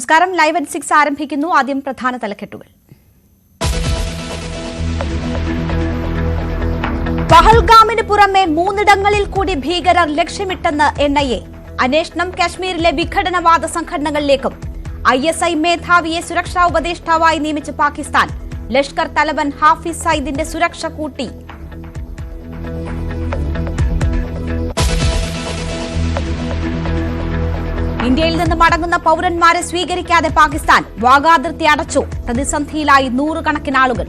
നമസ്കാരം. Live at six ആരംഭിക്കുന്നു. ആദ്യം പ്രധാന തലക്കെട്ടുകൾ. പഹൽഗാമിന് പുറമെ മൂന്നിടങ്ങളിൽ കൂടി ഭീകരർ ലക്ഷ്യമിട്ടെന്ന് എൻ ഐ എ. അന്വേഷണം കാശ്മീരിലെ വിഘടനവാദ സംഘടനകളിലേക്കും ഐ എസ് ഐ മേധാവിയെ സുരക്ഷാ ഉപദേഷ്ടാവായി നിയമിച്ച പാകിസ്ഥാൻ. ലഷ്കർ തലവൻ ഹാഫിസ് സയ്ദിന്റെ സുരക്ഷ കൂട്ടി. ഇന്ത്യയിൽ നിന്ന് മടങ്ങുന്ന പൌരന്മാരെ സ്വീകരിക്കാതെ പാകിസ്ഥാൻ വാഗാതിർത്തി അടച്ചു പ്രതിസന്ധിയിലായി നൂറുകണക്കിന് ആളുകൾ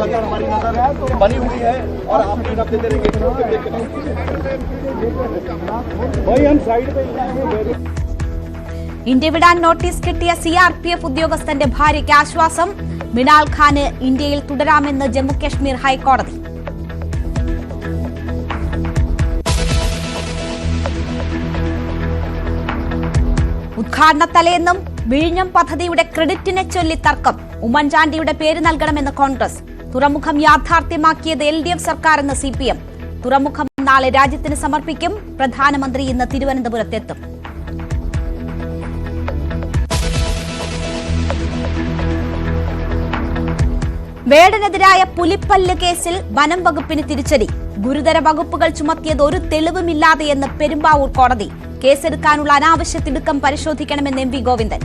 बनी हुई है और आप भी अपने तेरे भाई हम साइड पे ഇന്ത്യ വിടാൻ നോട്ടീസ് കിട്ടിയ സി ആർ പി എഫ് ഉദ്യോഗസ്ഥന്റെ ഭാര്യയ്ക്ക് ആശ്വാസം മിനാൽ ഖാന് ഇന്ത്യയിൽ തുടരാമെന്ന് ജമ്മുകശ്മീർ ഹൈക്കോടതി. ഉദ്ഘാടന തലേന്നും വിഴിഞ്ഞം പദ്ധതിയുടെ ക്രെഡിറ്റിനെ ചൊല്ലി തർക്കം. ഉമ്മൻചാണ്ടിയുടെ പേര് നൽകണമെന്ന് കോൺഗ്രസ്. തുറമുഖം യാഥാർത്ഥ്യമാക്കിയത് എൽ ഡി എഫ് സർക്കാരെന്ന് സി പി എം. തുറമുഖം നാളെ രാജ്യത്തിന് സമർപ്പിക്കും. പ്രധാനമന്ത്രി ഇന്ന് തിരുവനന്തപുരത്തെത്തും. വേടനെതിരായ പുലിപ്പല്ല് കേസിൽ വനം വകുപ്പിന് തിരിച്ചടി. ഗുരുതര വകുപ്പുകൾ ചുമത്തിയത് ഒരു തെളിവുമില്ലാതെയെന്ന് പെരുമ്പാവൂർ കോടതി. കേസെടുക്കാനുള്ള അനാവശ്യ തിടുക്കം പരിശോധിക്കണമെന്ന് എം വി ഗോവിന്ദൻ.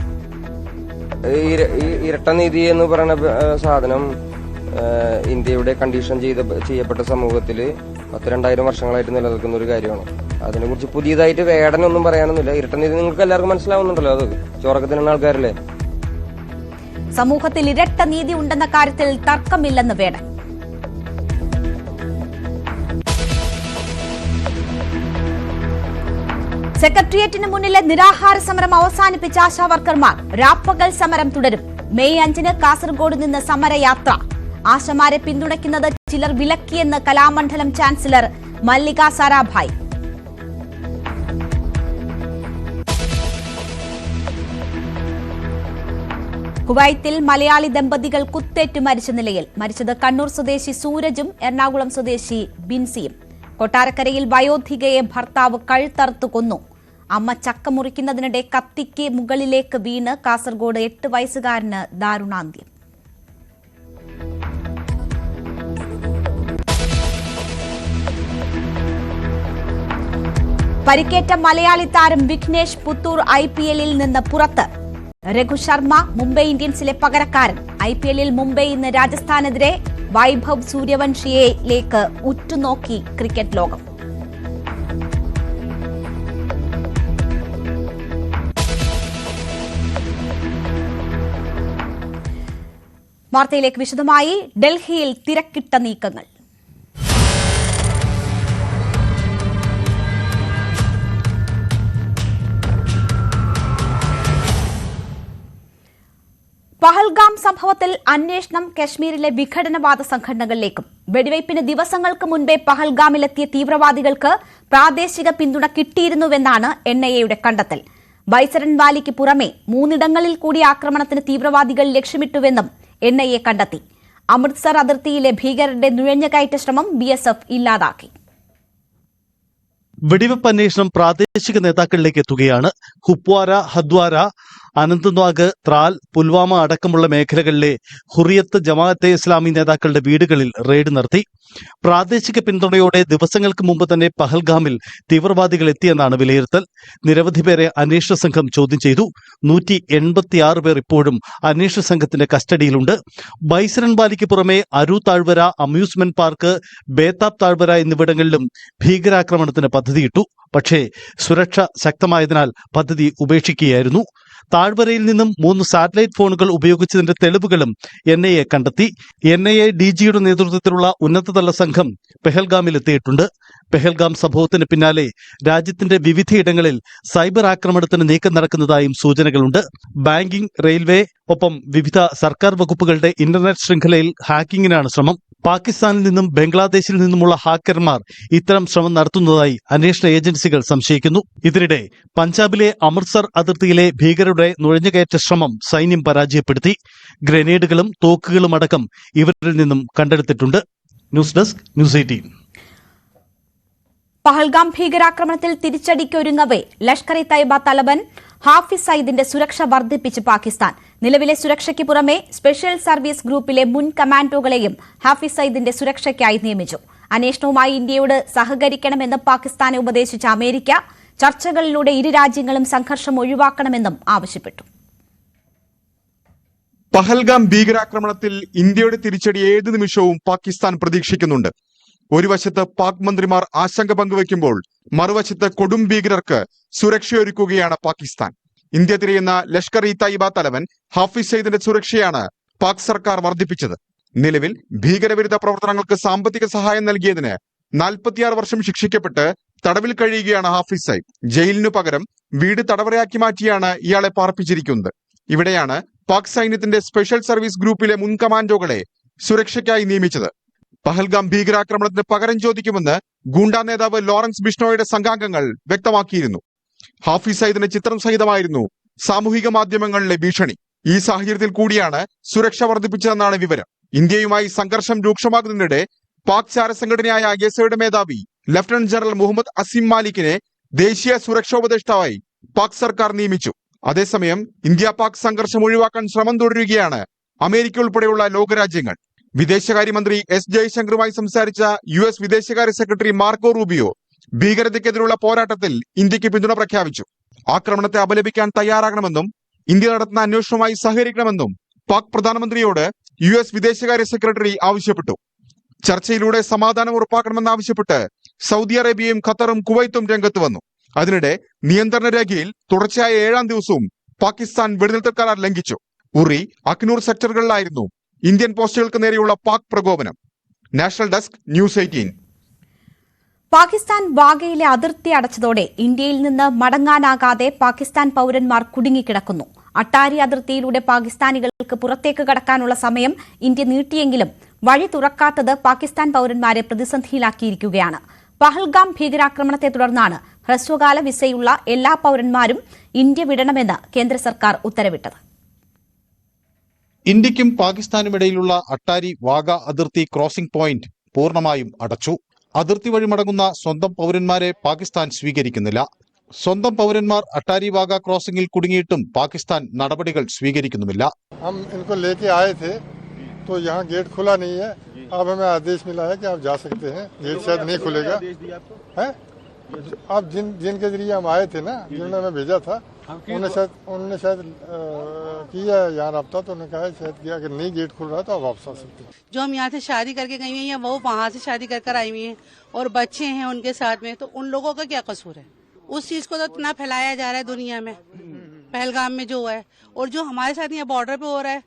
ഇരട്ടനീതി ഇരട്ട നീതി എന്ന് പറയുന്ന സാധനം ഇന്ത്യയുടെ കണ്ടീഷൻ ചെയ്ത ചെയ്യപ്പെട്ട സമൂഹത്തിൽ പത്ത് രണ്ടായിരം വർഷങ്ങളായിട്ട് നിലനിൽക്കുന്ന ഒരു കാര്യമാണ്. അതിനെക്കുറിച്ച് പുതിയതായിട്ട് വേടനൊന്നും പറയാനൊന്നുമില്ല. ഇരട്ടനീതി നിങ്ങൾക്ക് എല്ലാവർക്കും മനസ്സിലാവുന്നുണ്ടല്ലോ അത്. ചോറൊക്കെ തിന്നുന്ന ആൾക്കാരല്ലേ? സമൂഹത്തിൽ ഇരട്ട നീതി ഉണ്ടെന്ന കാര്യത്തിൽ തർക്കമില്ലെന്ന് വേണം സെക്രട്ടേറിയറ്റിന് മുന്നിലെ നിരാഹാര സമരം അവസാനിപ്പിച്ച ആശാവർക്കർമാർ രാപ്പകൽ സമരം തുടരും. മെയ് അഞ്ചിന് കാസർഗോഡ് നിന്ന് സമരയാത്ര. ആശമാരെ പിന്തുണയ്ക്കുന്നത് ചിലർ വിലക്കിയെന്ന് കലാമണ്ഡലം ചാൻസലർ മല്ലിക സാരാഭായ്. കുവൈത്തിൽ മലയാളി ദമ്പതികൾ കുത്തേറ്റ് മരിച്ച നിലയിൽ മരിച്ചത് കണ്ണൂർ സ്വദേശി സൂരജും എറണാകുളം സ്വദേശി ബിൻസിയും. കൊട്ടാരക്കരയിൽ വയോധികയെ ഭർത്താവ് കഴുത്തറുത്തു കൊന്നു. അമ്മ ചക്ക മുറിക്കുന്നതിനിടെ കത്തിക്ക് മുകളിലേക്ക് വീണ് കാസർഗോഡ് എട്ട് വയസ്സുകാരന് ദാരുണാന്ത്യം. പരിക്കേറ്റ മലയാളി താരം വിഘ്നേഷ് പുത്തൂർ ഐ പി എല്ലിൽ നിന്ന് പുറത്ത്. രഘു ശർമ്മ മുംബൈ ഇന്ത്യൻസിലെ പകരക്കാരൻ. ഐ പി എല്ലിൽ മുംബൈ ഇന്ന് രാജസ്ഥാനെതിരെ വൈഭവ് സൂര്യവംശിയയിലേക്ക് ഉറ്റുനോക്കി ക്രിക്കറ്റ് ലോകം. വാർത്തയിലേക്ക് വിശദമായി ഡൽഹിയിൽ തിരക്കിട്ട നീക്കങ്ങൾ. പഹൽഗാം സംഭവത്തിൽ അന്വേഷണം കശ്മീരിലെ വിഘടനവാദ സംഘടനകളിലേക്കും. വെടിവയ്പ്പിന് ദിവസങ്ങൾക്ക് മുൻപേ പഹൽഗാമിലെത്തിയ തീവ്രവാദികൾക്ക് പ്രാദേശിക പിന്തുണ കിട്ടിയിരുന്നുവെന്നാണ് എൻ ഐ എയുടെ കണ്ടെത്തൽ. ബൈസരൻ വാലിക്ക് പുറമെ മൂന്നിടങ്ങളിൽ കൂടി ആക്രമണത്തിന് തീവ്രവാദികൾ ലക്ഷ്യമിട്ടുവെന്നും എൻ ഐ എ കണ്ടെത്തി. അമൃത്സർ അതിർത്തിയിലെ ഭീകരരുടെ നുഴഞ്ഞുകയറ്റ ശ്രമം ബി എസ് എഫ് ഇല്ലാതാക്കി. വെടിവെപ്പ് അന്വേഷണം പ്രാദേശിക നേതാക്കളിലേക്ക് എത്തുകയാണ്. കുപ്വാര ഹദ്വാര അനന്ത്നാഗ് ത്രാൽ പുൽവാമ അടക്കമുള്ള മേഖലകളിലെ ഹുറിയത്ത് ജമാഅത്തെ ഇസ്ലാമി നേതാക്കളുടെ വീടുകളിൽ റെയ്ഡ് നടത്തി. പ്രാദേശിക പിന്തുണയോടെ ദിവസങ്ങൾക്ക് മുമ്പ് തന്നെ പഹൽഗാമിൽ തീവ്രവാദികൾ എത്തിയെന്നാണ് വിലയിരുത്തൽ. നിരവധി പേരെ അന്വേഷണ സംഘം ചോദ്യം ചെയ്തു. നൂറ്റി എൺപത്തിയാറ് പേർ ഇപ്പോഴും അന്വേഷണ സംഘത്തിന്റെ കസ്റ്റഡിയിലുണ്ട്. ബൈസരൻ ബാലിക്ക് പുറമെ അരു താഴ്വര അമ്യൂസ്മെന്റ് പാർക്ക് ബേതാബ് താഴ്വര എന്നിവിടങ്ങളിലും ഭീകരാക്രമണത്തിന് പദ്ധതിയിട്ടു. പക്ഷേ സുരക്ഷ ശക്തമായതിനാൽ പദ്ധതി ഉപേക്ഷിക്കുകയായിരുന്നു. താഴ്വരയിൽ നിന്നും മൂന്ന് സാറ്റലൈറ്റ് ഫോണുകൾ ഉപയോഗിച്ചതിന്റെ തെളിവുകളും എൻ ഐ എ കണ്ടെത്തി. എൻ ഐ എ ഡി ജിയുടെ നേതൃത്വത്തിലുള്ള ഉന്നതതല സംഘം പെഹൽഗാമിൽ എത്തിയിട്ടുണ്ട്. പെഹൽഗാം സംഭവത്തിന് പിന്നാലെ രാജ്യത്തിന്റെ വിവിധയിടങ്ങളിൽ സൈബർ ആക്രമണത്തിന് നീക്കം നടക്കുന്നതായും സൂചനകളുണ്ട്. ബാങ്കിംഗ് റെയിൽവേ ഒപ്പം വിവിധ സർക്കാർ വകുപ്പുകളുടെ ഇന്റർനെറ്റ് ശൃംഖലയിൽ ഹാക്കിങ്ങിനാണ് ശ്രമം. പാകിസ്ഥാനിൽ നിന്നും ബംഗ്ലാദേശിൽ നിന്നുമുള്ള ഹാക്കർമാർ ഇത്തരം ശ്രമം നടത്തുന്നതായി അന്വേഷണ ഏജൻസികൾ സംശയിക്കുന്നു. ഇതിനിടെ പഞ്ചാബിലെ അമൃത്സർ അതിർത്തിയിലെ ഭീകരരുടെ നുഴഞ്ഞുകയറ്റ ശ്രമം സൈന്യം പരാജയപ്പെടുത്തി. ഗ്രനേഡുകളും തോക്കുകളും അടക്കം ഇവരിൽ നിന്നും കണ്ടെടുത്തിട്ടുണ്ട്. News desk news eighteen. Pahalgam ഭീകരാക്രമണത്തിൽ തിരിച്ചടിക്കൊരുങ്ങവെ. ലഷ്കർ ഇ തൈബ തലബൻ ഹാഫിസ് സയ്യിദിന്റെ സുരക്ഷ വർദ്ധിപ്പിച്ച് പാകിസ്ഥാൻ. നിലവിലെ സുരക്ഷയ്ക്ക് പുറമെ സ്പെഷ്യൽ സർവീസ് ഗ്രൂപ്പിലെ മുൻ കമാൻഡോകളെയും ഹാഫിസ് സയ്യിദിന്റെ സുരക്ഷയ്ക്കായി നിയമിച്ചു. അന്വേഷണവുമായി ഇന്ത്യയോട് സഹകരിക്കണമെന്ന് പാകിസ്ഥാനെ ഉപദേശിച്ച അമേരിക്ക ചർച്ചകളിലൂടെ ഇരു രാജ്യങ്ങളും സംഘർഷം ഒഴിവാക്കണമെന്നും ആവശ്യപ്പെട്ടു. പഹൽഗാം ഭീകരാക്രമണത്തിൽ ഇന്ത്യയുടെ തിരിച്ചടി ഏത് നിമിഷവും പാകിസ്ഥാൻ പ്രതീക്ഷിക്കുന്നുണ്ട്? ഒരു വശത്ത് പാക് മന്ത്രിമാർ ആശങ്ക പങ്കുവെക്കുമ്പോൾ മറുവശത്ത് കൊടും ഭീകരർക്ക് സുരക്ഷയൊരുക്കുകയാണ് പാകിസ്ഥാൻ. ഇന്ത്യ തിരിയുന്ന ലഷ്കർ ഇ തൈബ തലവൻ ഹാഫിസ് സയ്യിദിന്റെ സുരക്ഷയാണ് പാക് സർക്കാർ വർദ്ധിപ്പിച്ചത്. നിലവിൽ ഭീകരവിരുദ്ധ പ്രവർത്തനങ്ങൾക്ക് സാമ്പത്തിക സഹായം നൽകിയതിന് നാൽപ്പത്തിയാറ് വർഷം ശിക്ഷിക്കപ്പെട്ട് തടവിൽ കഴിയുകയാണ് ഹാഫിസ് സയ്യിദ് ജയിലിനു പകരം വീട് തടവറയാക്കി മാറ്റിയാണ് ഇയാളെ പാർപ്പിച്ചിരിക്കുന്നത്. ഇവിടെയാണ് പാക് സൈന്യത്തിന്റെ സ്പെഷ്യൽ സർവീസ് ഗ്രൂപ്പിലെ മുൻ കമാൻഡോകളെ സുരക്ഷയ്ക്കായി നിയമിച്ചത്. പഹൽഗാം ഭീകരാക്രമണത്തിന് പകരം ചോദിക്കുമെന്ന് ഗൂണ്ട നേതാവ് ലോറൻസ് ബിഷ്ണോയുടെ സംഘാംഗങ്ങൾ വ്യക്തമാക്കിയിരുന്നു. ഹാഫിസ് സയ്യിദിന്റെ ചിത്രം സഹിതമായിരുന്നു സാമൂഹിക മാധ്യമങ്ങളിലെ ഭീഷണി. ഈ സാഹചര്യത്തിൽ കൂടിയാണ് സുരക്ഷ വർദ്ധിപ്പിച്ചതെന്നാണ് വിവരം. ഇന്ത്യയുമായി സംഘർഷം രൂക്ഷമാകുന്നതിനിടെ പാക് ചാരസംഘടനയായ ഐഎസ്ഐയുടെ മേധാവി ലഫ്റ്റനന്റ് ജനറൽ മുഹമ്മദ് അസിം മാലിക്കിനെ ദേശീയ സുരക്ഷാ ഉപദേഷ്ടാവായി പാക് സർക്കാർ നിയമിച്ചു. അതേസമയം ഇന്ത്യ പാക് സംഘർഷം ഒഴിവാക്കാൻ ശ്രമം തുടരുകയാണ് അമേരിക്ക ഉൾപ്പെടെയുള്ള ലോകരാജ്യങ്ങൾ. വിദേശകാര്യമന്ത്രി എസ് ജയശങ്കറുമായി സംസാരിച്ച യു എസ് വിദേശകാര്യ സെക്രട്ടറി മാർക്കോ റൂബിയോ ഭീകരതയ്ക്കെതിരെയുള്ള പോരാട്ടത്തിൽ ഇന്ത്യയ്ക്ക് പിന്തുണ പ്രഖ്യാപിച്ചു. ആക്രമണത്തെ അപലപിക്കാൻ തയ്യാറാകണമെന്നും ഇന്ത്യ നടത്തുന്ന അന്വേഷണവുമായി സഹകരിക്കണമെന്നും പാക് പ്രധാനമന്ത്രിയോട് യു എസ് വിദേശകാര്യ സെക്രട്ടറി ആവശ്യപ്പെട്ടു. ചർച്ചയിലൂടെ സമാധാനം ഉറപ്പാക്കണമെന്നാവശ്യപ്പെട്ട് സൗദി അറേബ്യയും ഖത്തറും കുവൈത്തും രംഗത്ത് വന്നു. അതിനിടെ നിയന്ത്രണ രേഖയിൽ തുടർച്ചയായ ഏഴാം ദിവസവും പാകിസ്ഥാൻ വെടിനിർത്തൽ കരാർ ലംഘിച്ചു. ഉറി അക്നൂർ സെക്ടറുകളിലായിരുന്നു ഇന്ത്യൻ പോസ്റ്റുകൾക്ക് നേരെയുള്ള പാക് പ്രകോപനം. National desk news eighteen. Pakistan വാഗയിലെ അതിർത്തി അടച്ചതോടെ ഇന്ത്യയിൽ നിന്ന് മടങ്ങാനാകാതെ പാകിസ്ഥാൻ പൌരന്മാർ കുടുങ്ങിക്കിടക്കുന്നു. അട്ടാരി അതിർത്തിയിലൂടെ പാകിസ്ഥാനികൾക്ക് പുറത്തേക്ക് കടക്കാനുള്ള സമയം ഇന്ത്യ നീട്ടിയെങ്കിലും വഴി തുറക്കാത്തത് പാകിസ്ഥാൻ പൌരന്മാരെ പ്രതിസന്ധിയിലാക്കിയിരിക്കുകയാണ്. പഹൽഗാം ഭീകരാക്രമണത്തെ തുടർന്നാണ് ഹ്രസ്വകാല വിസയുള്ള എല്ലാ പൌരന്മാരും ഇന്ത്യ വിടണമെന്ന് കേന്ദ്ര സർക്കാർ ഉത്തരവിട്ടത്. ഇന്ത്യക്കും പാകിസ്ഥാനും ഇടയിലുള്ള അട്ടാരി വാഗ അതിർത്തി ക്രോസിംഗ് പോയിന്റ് പൂർണ്ണമായും അടച്ചു അതിർത്തി വഴി മടങ്ങുന്ന സ്വന്തം പൗരന്മാരെ പാകിസ്ഥാൻ സ്വീകരിക്കുന്നില്ല സ്വന്തം പൗരന്മാർ അട്ടാരി വാഗ ക്രോസിംഗിൽ കുടുങ്ങിയിട്ടും പാകിസ്ഥാൻ നടപടികൾ സ്വീകരിക്കുന്നുമില്ല हम इनको लेके आए थे तो यहाँ गेट खुला नहीं है अब हमें आदेश मिला है कि आप जा सकते हैं गेट शायद नहीं खुलेगा है आप जिन जिनके जरिए हम आए थे ना जिन्होंने हमें भेजा था उन्होंने शायद उन्होंने शायद अ, किया है यहाँ रब्ता तो उन्होंने कहा है शायद कि अगर नहीं गेट खुल रहा है तो आप वापस आ सकते हैं जो हम यहाँ से शादी करके गई हुई हैं वो वहाँ से शादी कर कर आई हुई हैं और बच्चे हैं उनके साथ में तो उन लोगों का क्या कसूर है उस चीज को तो इतना फैलाया जा रहा है दुनिया में पहलगाम में जो है और जो हमारे साथ यहाँ बॉर्डर पे हो रहा है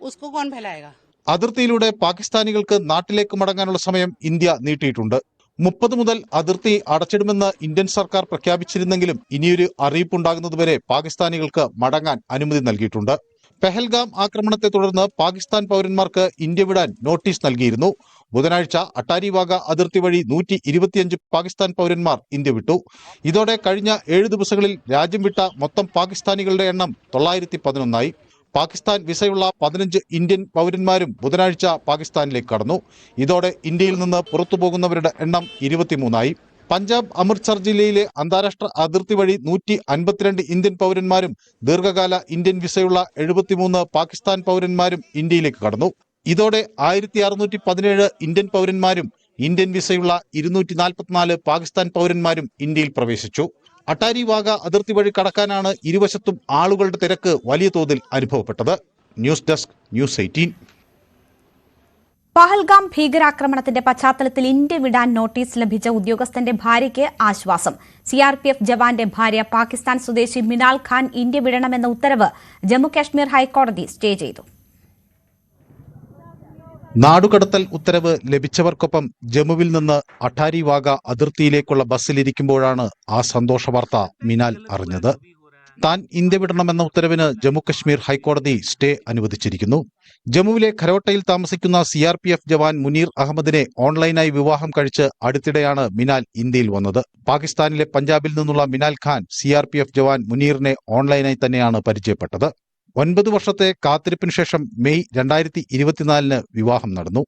उसको कौन फैलाएगा അതിർത്തിയിലൂടെ പാകിസ്ഥാനികൾക്ക് നാട്ടിലേക്ക് മടങ്ങാനുള്ള സമയം ഇന്ത്യ നീട്ടിയിട്ടുണ്ട് മുപ്പത് മുതൽ അതിർത്തി അടച്ചിടുമെന്ന് ഇന്ത്യൻ സർക്കാർ പ്രഖ്യാപിച്ചിരുന്നെങ്കിലും ഇനിയൊരു അറിയിപ്പുണ്ടാകുന്നതുവരെ പാകിസ്ഥാനികൾക്ക് മടങ്ങാൻ അനുമതി നൽകിയിട്ടുണ്ട്. പെഹൽഗാം ആക്രമണത്തെ തുടർന്ന് പാകിസ്ഥാൻ പൗരന്മാർക്ക് ഇന്ത്യ വിടാൻ നോട്ടീസ് നൽകിയിരുന്നു. ബുധനാഴ്ച അട്ടാരിവാഗ അതിർത്തി വഴി നൂറ്റി ഇരുപത്തിയഞ്ച് പാകിസ്ഥാൻ പൗരന്മാർ ഇന്ത്യ വിട്ടു. ഇതോടെ കഴിഞ്ഞ ഏഴ് ദിവസങ്ങളിൽ രാജ്യം വിട്ട മൊത്തം പാകിസ്ഥാനികളുടെ എണ്ണം തൊള്ളായിരത്തി പതിനൊന്നായി. പാകിസ്ഥാൻ വിസയുള്ള പതിനഞ്ച് ഇന്ത്യൻ പൗരന്മാരും ബുധനാഴ്ച പാകിസ്ഥാനിലേക്ക് കടന്നു. ഇതോടെ ഇന്ത്യയിൽ നിന്ന് പുറത്തുപോകുന്നവരുടെ എണ്ണം ഇരുപത്തിമൂന്നായി. പഞ്ചാബ് അമൃത്സർ ജില്ലയിലെ അന്താരാഷ്ട്ര അതിർത്തി വഴി നൂറ്റി അൻപത്തിരണ്ട് ഇന്ത്യൻ പൗരന്മാരും ദീർഘകാല ഇന്ത്യൻ വിസയുള്ള എഴുപത്തിമൂന്ന് പാകിസ്ഥാൻ പൗരന്മാരും ഇന്ത്യയിലേക്ക് കടന്നു. ഇതോടെ ആയിരത്തി അറുന്നൂറ്റി പതിനേഴ് ഇന്ത്യൻ പൗരന്മാരും ഇന്ത്യൻ വിസയുള്ള ഇരുന്നൂറ്റി നാൽപ്പത്തിനാല് പാകിസ്ഥാൻ പൗരന്മാരും ഇന്ത്യയിൽ പ്രവേശിച്ചു. അട്ടാരി വാഗ അതിർത്തി വഴി കടക്കാനാണ് ഇരുവശത്തും ആളുകളുടെ തിരക്ക് വലിയ തോതിൽ അനുഭവപ്പെട്ടത്. News desk news eighteen. Pahalgam ഭീകരാക്രമണത്തിന്റെ പശ്ചാത്തലത്തിൽ ഇന്ത്യ വിടാൻ നോട്ടീസ് ലഭിച്ച ഉദ്യോഗസ്ഥന്റെ ഭാര്യയ്ക്ക് ആശ്വാസം. സിആർപിഎഫ് ജവാന്റെ ഭാര്യ പാകിസ്ഥാൻ സ്വദേശി മിനാൽ ഖാൻ ഇന്ത്യ വിടണമെന്ന ഉത്തരവ് ജമ്മുകാശ്മീർ ഹൈക്കോടതി സ്റ്റേ ചെയ്തു. നാടുകടത്തൽ ഉത്തരവ് ലഭിച്ചവർക്കൊപ്പം ജമ്മുവിൽ നിന്ന് അട്ടാരി വാഗ അതിർത്തിയിലേക്കുള്ള ബസ്സിലിരിക്കുമ്പോഴാണ് ആ സന്തോഷ വാർത്ത മിനാൽ അറിഞ്ഞത്. താൻ ഇന്ത്യ വിടണമെന്ന ഉത്തരവിന് ജമ്മുകശ്മീർ ഹൈക്കോടതി സ്റ്റേ അനുവദിച്ചിരിക്കുന്നു. ജമ്മുവിലെ ഖരോട്ടയിൽ താമസിക്കുന്ന C R P F jawan Munir അഹമ്മദിനെ ഓൺലൈനായി വിവാഹം കഴിച്ച് അടുത്തിടെയാണ് മിനാൽ ഇന്ത്യയിൽ വന്നത്. പാകിസ്ഥാനിലെ പഞ്ചാബിൽ നിന്നുള്ള Minal Khan C R P F jawan മുനീറിനെ ഓൺലൈനായി തന്നെയാണ് പരിചയപ്പെട്ടത്. ഒൻപത് വർഷത്തെ കാത്തിരിപ്പിന് ശേഷം മെയ് രണ്ടായിരത്തി ഇരുപത്തിനാലിന് വിവാഹം നടന്നു.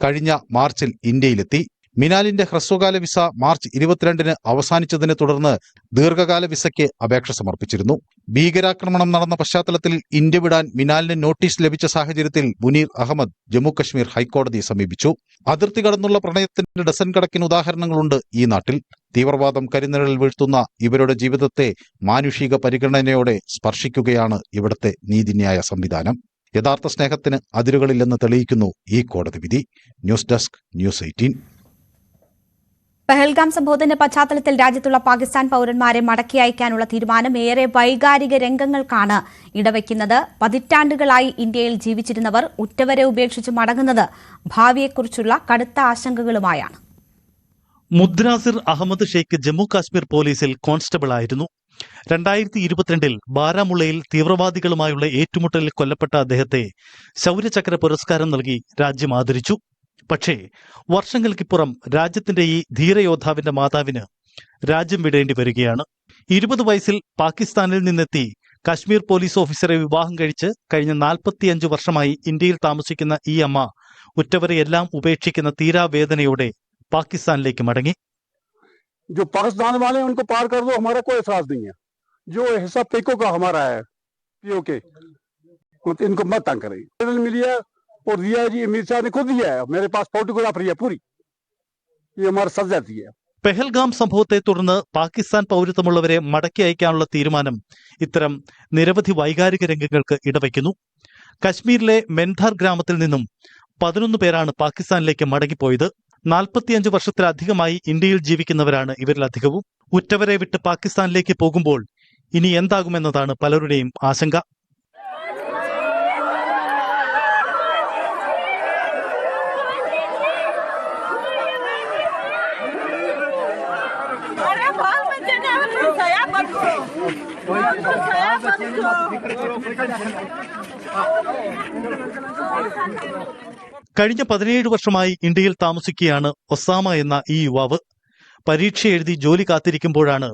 കഴിഞ്ഞ മാർച്ചിൽ ഇന്ത്യയിലെത്തി. മിനാലിന്റെ ഹ്രസ്വകാല വിസ മാർച്ച് ഇരുപത്തിരണ്ടിന് അവസാനിച്ചതിനെ തുടർന്ന് ദീർഘകാല വിസയ്ക്ക് അപേക്ഷ സമർപ്പിച്ചിരുന്നു. ഭീകരാക്രമണം നടന്ന പശ്ചാത്തലത്തിൽ ഇന്ത്യ വിടാൻ മിനാലിന് നോട്ടീസ് ലഭിച്ച സാഹചര്യത്തിൽ മുനീർ അഹമ്മദ് ജമ്മു കശ്മീർ ഹൈക്കോടതിയെ സമീപിച്ചു. അതിർത്തി കടന്നുള്ള പ്രണയത്തിന്റെ ഡസൻ കണക്കിന് ഉദാഹരണങ്ങളുണ്ട് ഈ നാട്ടിൽ. തീവ്രവാദം കരിനിഴൽ വീഴ്ത്തുന്ന ഇവരുടെ ജീവിതത്തെ മാനുഷിക പരിഗണനയോടെ സ്പർശിക്കുകയാണ് ഇവിടുത്തെ നീതിന്യായ സംവിധാനം. യഥാർത്ഥ സ്നേഹത്തിന് അതിരുകളില്ലെന്ന് തെളിയിക്കുന്നു ഈ കോടതി വിധി. News desk news eighteen. Pahalgam സംഭവത്തിന്റെ പശ്ചാത്തലത്തിൽ രാജ്യത്തുള്ള പാകിസ്ഥാൻ പൌരന്മാരെ മടക്കി അയക്കാനുള്ള തീരുമാനം ഏറെ വൈകാരിക രംഗങ്ങൾക്കാണ് ഇടവയ്ക്കുന്നത് പതിറ്റാണ്ടുകളായി ഇന്ത്യയിൽ ജീവിച്ചിരുന്നവർ ഉറ്റവരെ ഉപേക്ഷിച്ച് മടങ്ങുന്നത് ഭാവിയെക്കുറിച്ചുള്ള കടുത്ത ആശങ്കകളുമായാണ്. മുദ്രാസിർ അഹമ്മദ് ഷെയ്ഖ് ജമ്മു കാശ്മീർ പോലീസിൽ കോൺസ്റ്റബിൾ ആയിരുന്നു. രണ്ടായിരത്തി ഇരുപത്തിരണ്ടിൽ ബാരാമുള്ളയിൽ തീവ്രവാദികളുമായുള്ള ഏറ്റുമുട്ടലിൽ കൊല്ലപ്പെട്ട അദ്ദേഹത്തെ ശൗര്യചക്ര പുരസ്കാരം നൽകി രാജ്യം ആദരിച്ചു. പക്ഷേ വർഷങ്ങൾക്കിപ്പുറം രാജ്യത്തിന്റെ ഈ ധീരയോദ്ധാവിന്റെ മാതാവിന് രാജ്യം വിടേണ്ടി വരികയാണ്. ഇരുപത് വയസ്സിൽ പാകിസ്ഥാനിൽ നിന്നെത്തി കാശ്മീർ പോലീസ് ഓഫീസറെ വിവാഹം കഴിച്ച് കഴിഞ്ഞ നാൽപ്പത്തിയഞ്ച് വർഷമായി ഇന്ത്യയിൽ താമസിക്കുന്ന ഈ അമ്മ ഉറ്റവരെയെല്ലാം ഉപേക്ഷിക്കുന്ന തീരാവേദനയോടെ പാകിസ്ഥാനിലേക്ക് മടങ്ങി जो पाकिस्तान वाले हैं उनको पार कर दो हमारा कोई एतराज नहीं है जो हिस्सा पीको का हमारा है पीओ के तो इनको मत तंग करें मेडल मिली है और दिया है जी अमित शाह ने खुद दिया है मेरे पास फोटोग्राफर है पूरी ये हमारा सज जाती है പെഹൽഗാം സംഭവത്തെ തുടർന്ന് പാകിസ്ഥാൻ പൗരത്വമുള്ളവരെ മടക്കി അയക്കാനുള്ള തീരുമാനം ഇത്തരം നിരവധി വൈകാരിക രംഗങ്ങൾക്ക് ഇടവയ്ക്കുന്നു കശ്മീരിലെ മെൻധാർ ഗ്രാമത്തിൽ നിന്നും പതിനൊന്ന് പേരാണ് പാകിസ്ഥാനിലേക്ക് മടങ്ങിപ്പോയത് നാൽപ്പത്തിയഞ്ച് വർഷത്തിലധികമായി ഇന്ത്യയിൽ ജീവിക്കുന്നവരാണ് ഇവരിലധികവും. ഉറ്റവരെ വിട്ട് പാകിസ്ഥാനിലേക്ക് പോകുമ്പോൾ ഇനി എന്താകുമെന്നതാണ് പലരുടെയും ആശങ്ക. കഴിഞ്ഞ പതിനേഴ് വർഷമായി ഇന്ത്യയിൽ താമസിക്കുകയാണ് ഒസാമ എന്ന ഈ യുവാവ്. പരീക്ഷ എഴുതി ജോലി കാത്തിരിക്കുമ്പോഴാണ്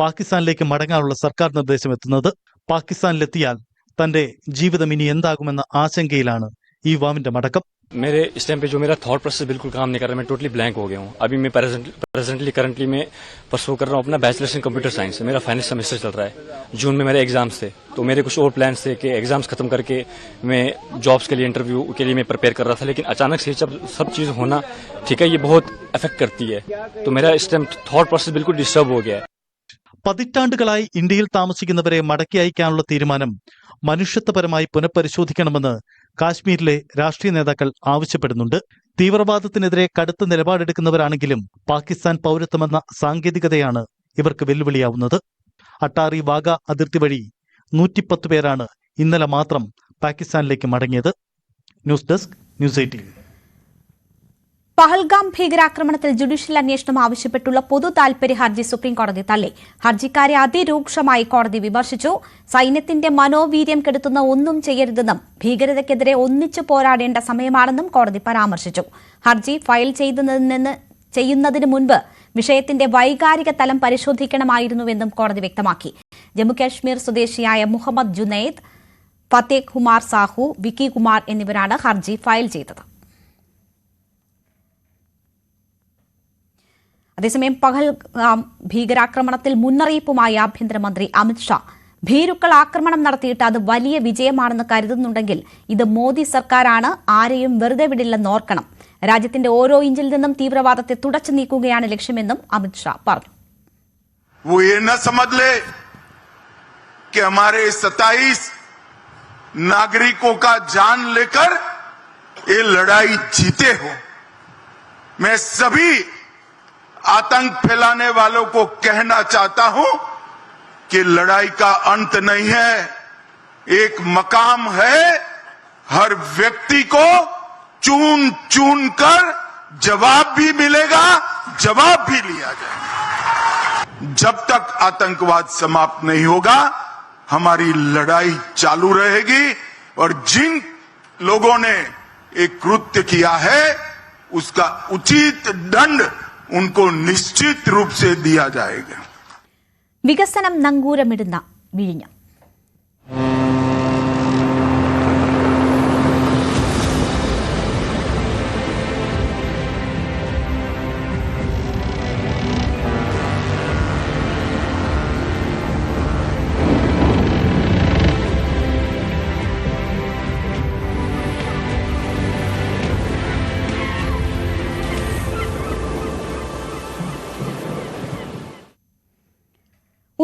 പാകിസ്ഥാനിലേക്ക് മടങ്ങാനുള്ള സർക്കാർ നിർദ്ദേശം എത്തുന്നത്. പാകിസ്ഥാനിലെത്തിയാൽ തന്റെ ജീവിതം ഇനി എന്താകുമെന്ന ആശങ്കയിലാണ് ഈ യുവാവിന്റെ മടക്കം. मेरे इस टाइम पे जो मेरा थॉट प्रोसेस बिल्कुल काम नहीं कर रहा मैं टोटली ब्लैंक हो गया हूँ अभी मैं प्रेजेंटली करंटली मैं परसू कर रहा हूँ अपना बैचलर्स इन कंप्यूटर साइंस मेरा फाइनल सेमेस्टर चल रहा है जून में मेरे एग्जाम्स थे तो मेरे कुछ और प्लान्स थे कि एग्जाम्स खत्म करके मैं जॉब्स के लिए इंटरव्यू के लिए मैं प्रिपेयर कर रहा था लेकिन अचानक से जब सब चीज होना ठीक है ये बहुत अफेक्ट करती है तो मेरा इस टाइम थॉट प्रोसेस बिल्कुल डिस्टर्ब हो गया है പതിറ്റാണ്ടുകളായി ഇന്ത്യയിൽ താമസിക്കുന്നവരെ മടക്കി അയക്കാനുള്ള തീരുമാനം മനുഷ്യത്വപരമായി പുനഃപരിശോധിക്കണമെന്ന് കാശ്മീരിലെ രാഷ്ട്രീയ നേതാക്കൾ ആവശ്യപ്പെടുന്നുണ്ട്. തീവ്രവാദത്തിനെതിരെ കടുത്ത നിലപാടെടുക്കുന്നവരാണെങ്കിലും പാകിസ്ഥാൻ പൗരത്വമെന്ന സാങ്കേതികതയാണ് ഇവർക്ക് വെല്ലുവിളിയാവുന്നത്. അട്ടാറി വാഗ അതിർത്തി വഴി നൂറ്റിപ്പത്ത് പേരാണ് ഇന്നലെ മാത്രം പാകിസ്ഥാനിലേക്ക് മടങ്ങിയത്. News desk news eighteen. Pahalgam ഭീകരാക്രമണത്തിൽ ജുഡീഷ്യൽ അന്വേഷണം ആവശ്യപ്പെട്ടുള്ള പൊതു താൽപര്യ ഹർജി സുപ്രീംകോടതി തള്ളി. ഹർജിക്കാരെ അതിരൂക്ഷമായി കോടതി വിമർശിച്ചു. സൈന്യത്തിന്റെ മനോവീര്യം കെടുത്തുന്ന ഒന്നും ചെയ്യരുതെന്നും ഭീകരതയ്ക്കെതിരെ ഒന്നിച്ചു പോരാടേണ്ട സമയമാണെന്നും കോടതി പരാമർശിച്ചു. ഹർജി ഫയൽ ചെയ്യുന്നതിന് മുൻപ് വിഷയത്തിന്റെ വൈകാരിക തലം പരിശോധിക്കണമായിരുന്നുവെന്നും കോടതി വ്യക്തമാക്കി. ജമ്മുകാശ്മീർ സ്വദേശിയായ മുഹമ്മദ് ജുനൈദ് ഫത്തേഖ് കുമാർ സാഹു വിക്കി കുമാർ എന്നിവരാണ് ഹർജി ഫയൽ ചെയ്തത്. അതേസമയം പഹൽഗാം ഭീകരാക്രമണത്തിൽ മുന്നറിയിപ്പുമായി ആഭ്യന്തരമന്ത്രി അമിത്ഷാ ഭീരുക്കൾ ആക്രമണം നടത്തിയിട്ട് അത് വലിയ വിജയമാണെന്ന് കരുതുന്നുണ്ടെങ്കിൽ ഇത് മോദി സർക്കാരാണ് ആരെയും വെറുതെ വിടില്ലെന്ന് ഓർക്കണം രാജ്യത്തിന്റെ ഓരോ ഇഞ്ചിൽ നിന്നും തീവ്രവാദത്തെ തുടച്ചു നീക്കുകയാണ് ലക്ഷ്യമെന്നും അമിത്ഷാ പറഞ്ഞു वो ये न समझ ले कि हमारे 27 नागरिकों का जान लेकर ये लड़ाई जीते हो मैं सभी आतंक फैलाने वालों को कहना चाहता हूँ कि लड़ाई का अंत नहीं है। एक मकाम है हर व्यक्ति को चून चून कर जवाब भी मिलेगा, जवाब भी लिया जाएगा। जब तक आतंकवाद समाप्त नहीं होगा, हमारी लड़ाई चालू रहेगी और जिन लोगों ने एक कृत्य किया है, उसका उचित दंड उनको निश्चित रूप से दिया जाएगा വികസനം നങ്കൂരമിടുന്ന വിഴിഞ്ഞം